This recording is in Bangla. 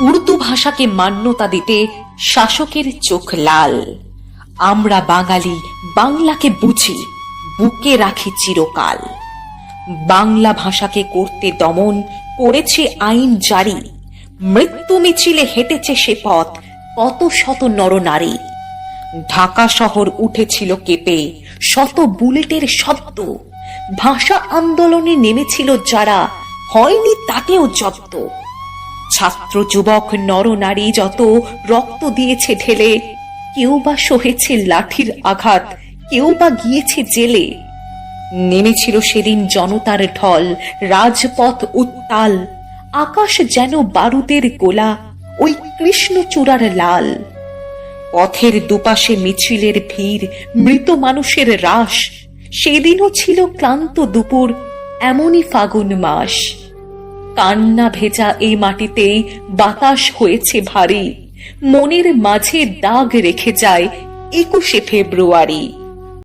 উর্দু ভাষাকে মান্যতা দিতে শাসকের চোখ লাল। আমরা বাঙালি, বাংলাকে বুঝি, বুকে রাখি চিরকাল। বাংলা ভাষাকে করতে দমন করেছে আইন জারি। মৃত্যু মিছিলে হেঁটেছে সে পথ, কত শত নরনারী ঢাকা শহর উঠেছিল কেঁপে, শত বুলেটের শব্দ। ভাষা আন্দোলনে নেমেছিল যারা, হয়নি তাতেও জব্দ। ছাত্র যুবক নরনারী যত রক্ত দিয়েছে ঢেলে, কেউ বা সহেছে লাঠির আঘাত, কেউ বা গিয়েছে জেলে। নেমেছিল সেদিন জনতার ঢল, রাজপথ উত্তাল, আকাশ যেন বারুদের গোলা, ওই কৃষ্ণচূড়ার লাল। পথের দুপাশে মিছিলের ভিড়, মৃত মানুষের রাশ, সেদিনও ছিল ক্লান্ত দুপুর, এমনই ফাগুন মাস। কান্না ভেজা এই মাটিতেই বাতাস হয়েছে ভারী। মনের মাঝে দাগ রেখে যায় একুশে ফেব্রুয়ারি।